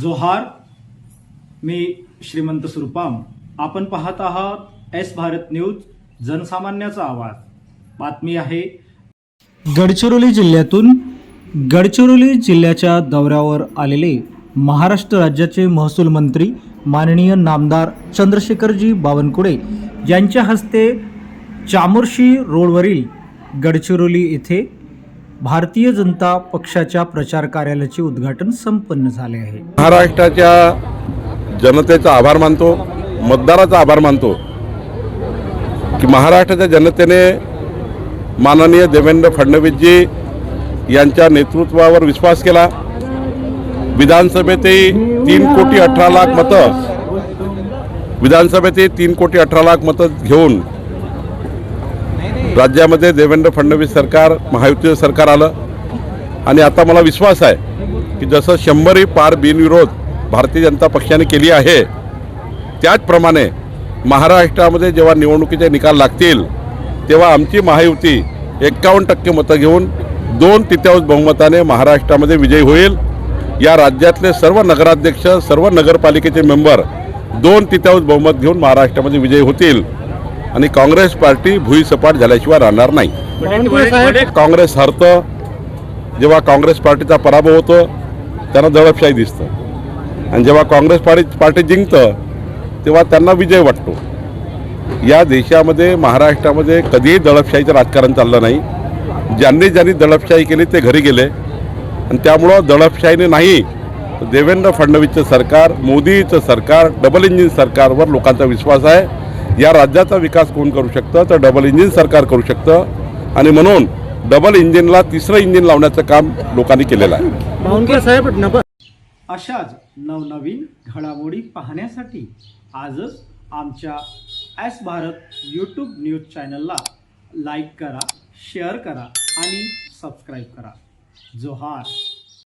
जोहार मी श्रीमंत सुरपाम. आपण पाहत आहात एस भारत न्यूज जनसामान्याचा आवाज. बातमी आहे. गडचिरोली जिल्ह्यातून गडचिरोली जिल्ह्याच्या दौऱ्यावर आलेले महाराष्ट्र राज्याचे महसूल मंत्री माननीय नामदार चंद्रशेखरजी बावनकुळे यांच्या हस्ते चामोर्शी रोडवरील गडचिरोली येथे भारतीय जनता पक्षाच्या प्रचार कार्यालयाचे उद्घाटन संपन्न झाले आहे. महाराष्ट्राच्या जनतेचा आभार मानतो मतदाराचा आभार मानतो की महाराष्ट्राच्या जनतेने माननीय देवेंद्र फडणवीसजी यांच्या नेतृत्वावर विश्वास केला. विधानसभेतही तीन कोटी अठरा लाख मतं विधानसभेतही तीन कोटी अठरा लाख मतं घेऊन राज्यामध्ये देवेंद्र फडणवीस सरकार महायुतीचं सरकार आलं. आणि आता मला विश्वास आहे की जसं शंभरही पार बिनविरोध भारतीय जनता पक्षाने केली आहे त्याचप्रमाणे महाराष्ट्रामध्ये जेव्हा निवडणुकीचे निकाल लागतील तेव्हा आमची महायुती एक्कावन्न टक्के मतं घेऊन दोन तृतीयांश बहुमताने महाराष्ट्रामध्ये विजयी होईल. या राज्यातले सर्व नगराध्यक्ष सर्व नगरपालिकेचे मेंबर दोन तृतीयांश बहुमत घेऊन महाराष्ट्रामध्ये विजयी होतील. आणि काँग्रेस पार्टी भुईसपाट झाल्याशिवाय राहणार नाही. काँग्रेस हरतं जेव्हा काँग्रेस पार्टीचा पराभव होतो त्यांना दडपशाही दिसतं. आणि जेव्हा काँग्रेस पार्टी पार्टी जिंकतं तेव्हा त्यांना विजय वाटतो. या देशामध्ये महाराष्ट्रामध्ये कधीही दडपशाहीचं राजकारण चाललं नाही. ज्यांनी ज्यांनी दडपशाही केली ते घरी गेले. आणि त्यामुळं दडपशाहीने नाही देवेंद्र फडणवीसचं सरकार मोदीचं सरकार डबल इंजिन सरकारवर लोकांचा विश्वास आहे. या राज्याचा विकास कोण करू शकतं? तर डबल इंजिन सरकार करू शकतं. आणि म्हणून डबल इंजिनला तिसरं इंजिन लावण्याचं काम लोकांनी केलेलं आहे. अशाच नवनवीन घडामोडी पाहण्यासाठी आजच आमच्या एस भारत यूट्यूब न्यूज चॅनलला लाईक करा शेअर करा आणि सबस्क्राईब करा. जोहार.